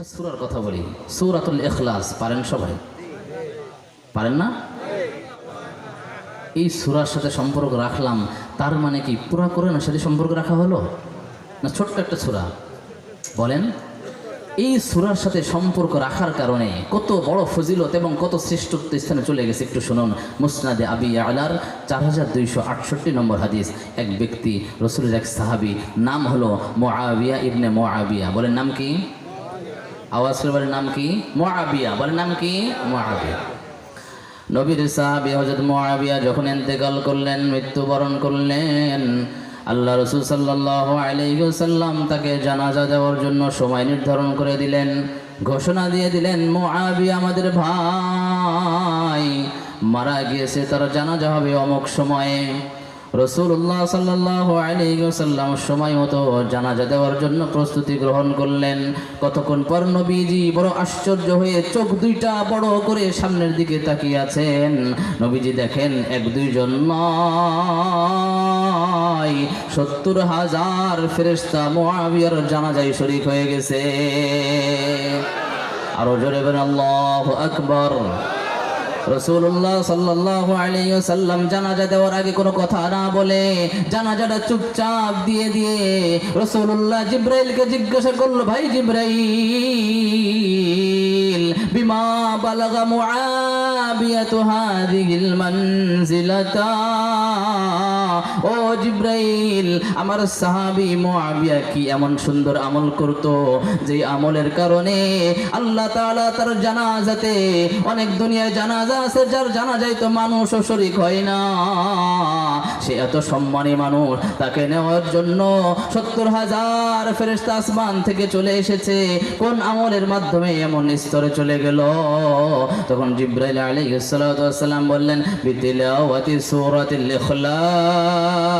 একটা সুরার কথা বলি। সুরাতুল ইখলাস, পারেন সবাই? পারেন না? এই সুরার সাথে সম্পর্ক রাখলাম, তার মানে কি? পুরা কোরআনের সাথে সম্পর্ক রাখা হলো? না ছোট্ট একটা সুরা? বলেন। এই সুরার সাথে সম্পর্ক রাখার কারণে কত বড় ফজিলত এবং কত শ্রেষ্ঠত্ব স্থানে চলে গেছে, একটু শুনুন। মুসনাদে আবি আলার, চার হাজার দুইশো আটষট্টি নম্বর হাদিস। এক ব্যক্তি, রসুলের এক সাহাবি, নাম হলো মোয়াবিয়া ইবনে মোয়াবিয়া বলেন নাম কি? আওয়াজ বলেন, নাম কি? মোয়াবিয়া বলেন, নাম কি? মোয়াবিয়া নবীর সাহাবি হজরত মোয়াবিয়া যখন ইন্তেকাল করলেন, মৃত্যুবরণ করলেন, আল্লাহ রসুল সাল্লাহ আলাইসাল্লাম তাকে জানাজা দেওয়ার জন্য সময় নির্ধারণ করে দিলেন, ঘোষণা দিয়ে দিলেন মোয়াবিয়া আমাদের ভাই, মারা গিয়েছে, তার জানাজা হবে অমুক সময়ে। রসুল্লাহ সাল্লাহ আলাইসাল্লাম সময় মতো জানাজা দেওয়ার জন্য প্রস্তুতি গ্রহণ করলেন। কতক্ষণ পর নবীজি বড় আশ্চর্য হয়ে চোখ দুইটা বড় করে সামনের দিকে তাকিয়ে আছেন। নবীজি দেখেন, এক দুইজন নয়, সত্তর হাজার ফেরেস্তা মোয়াবিয়ার জানাজাই শরিক হয়ে গেছে। আরও জোরে বেন আল্লাহ আকবর। রসুল্লাহ সাল্লাহ আলাইসাল্লাম জানাজা দেওয়ার আগে কোনো কথা না বলে জানাজাটা চুপচাপ দিয়ে দিয়ে রসুল্লাহ জিব্রাইলকে জিজ্ঞাসা করল, ভাই জিব্রাইল, বিমা বালাগা মুআবিয়াতু হাযিহিল মানজিলাতা? ও জিব্রাইল, আমার সাহাবী মুআবিয়া কি এমন সুন্দর আমল করত? যে আমলের কারণে আল্লাহ তাআলা তার জানাজাতে, অনেক দুনিয়ায় জানাজা আছে, যার জানাজায় তো মানুষও শরিক হয় না। সে এত সম্মানী মানুষ, তাকে নেওয়ার জন্য সত্তর হাজার ফেরেস্তা আসমান থেকে চলে এসেছে। কোন আমলের মাধ্যমে এমন স্তরে চলে গেল? তখন জিব্রাইল সালাতু সালাম বললেন, বিতিলাওয়াতি সূরাতিল ইখলাস।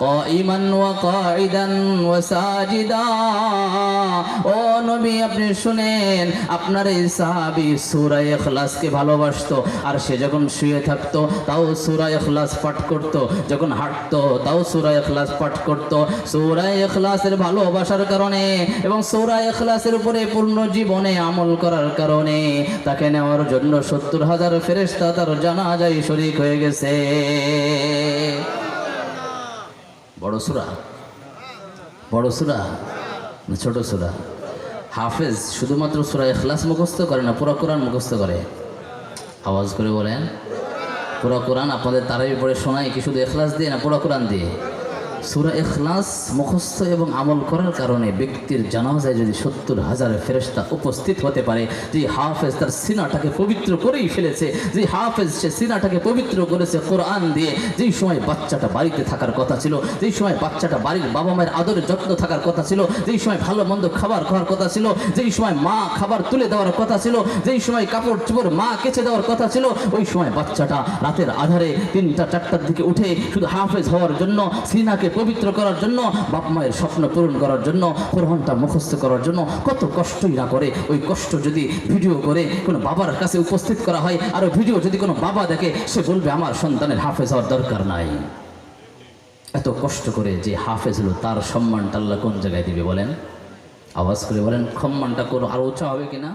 قائما وقاعدا وساجدا ও নবী আপনি শুনেন আপনার এই সাহাবী সূরা ইখলাসকে ভালোবাসতো আর সে যখন শুয়ে থাকতো তাও সূরা ইখলাস পাঠ করত যখন হাঁটতো তাও সূরা ইখলাস পাঠ করত সূরা ইখলাসের ভালোবাসার কারণে এবং সূরা ইখলাসের উপরে পূর্ণ জীবনে আমল করার কারণে তাকে নেওয়ার জন্য সত্তর হাজার ফেরেশতা তার জানাজায় শরীক হয়ে গেছে বড় সুরা? বড় সুরা? না, ছোট সুরা। হাফেজ শুধুমাত্র সুরা এখলাস মুখস্থ করে না, পুরা কোরআন মুখস্থ করে? আওয়াজ করে বলেন। পুরা কোরআন আপনাদের তারাই পড়ে শোনায় কি শুধু এখলাস দিয়ে না পুরা কোরআন দিয়ে? সুরা এখলাস মুখস্থ এবং আমল করার কারণে ব্যক্তির জানাজায় যদি সত্তর হাজার ফেরেস্তা উপস্থিত হতে পারে, যে হাফেজ তার সিনাটাকে পবিত্র করেই ফেলেছে, যে হাফেজ সে সিনাটাকে পবিত্র করেছে কোরআন দিয়ে, যেই সময় বাচ্চাটা বাড়িতে থাকার কথা ছিল, যেই সময় বাচ্চাটা বাড়ির বাবা মায়ের আদরে যত্ন থাকার কথা ছিল, যেই সময় ভালো মন্দ খাবার খাওয়ার কথা ছিল, যেই সময় মা খাবার তুলে দেওয়ার কথা ছিল, যেই সময় কাপড় চোপড় মা কেচে দেওয়ার কথা ছিল, ওই সময় বাচ্চাটা রাতের আধারে তিনটা, চারটার দিকে উঠে শুধু হাফেজ হওয়ার জন্য সিনাকে পবিত্র করার জন্য, বাপ মায়ের স্বপ্ন পূরণ করার জন্য, কোরআনটা মুখস্থ করার জন্য কত কষ্টই না করে। ওই কষ্ট যদি ভিডিও করে কোনো বাবার কাছে উপস্থিত করা হয়, আর ভিডিও যদি কোনো বাবা দেখে, সে বলবে, আমার সন্তানের হাফেজ হওয়ার দরকার নাই। এত কষ্ট করে যে হাফেজ হলো, তার সম্মানটা আল্লাহ কোন জায়গায় দিবে বলেন? আওয়াজ করে বলেন, সম্মানটা কোনো আরও উঁচা হবে কিনা?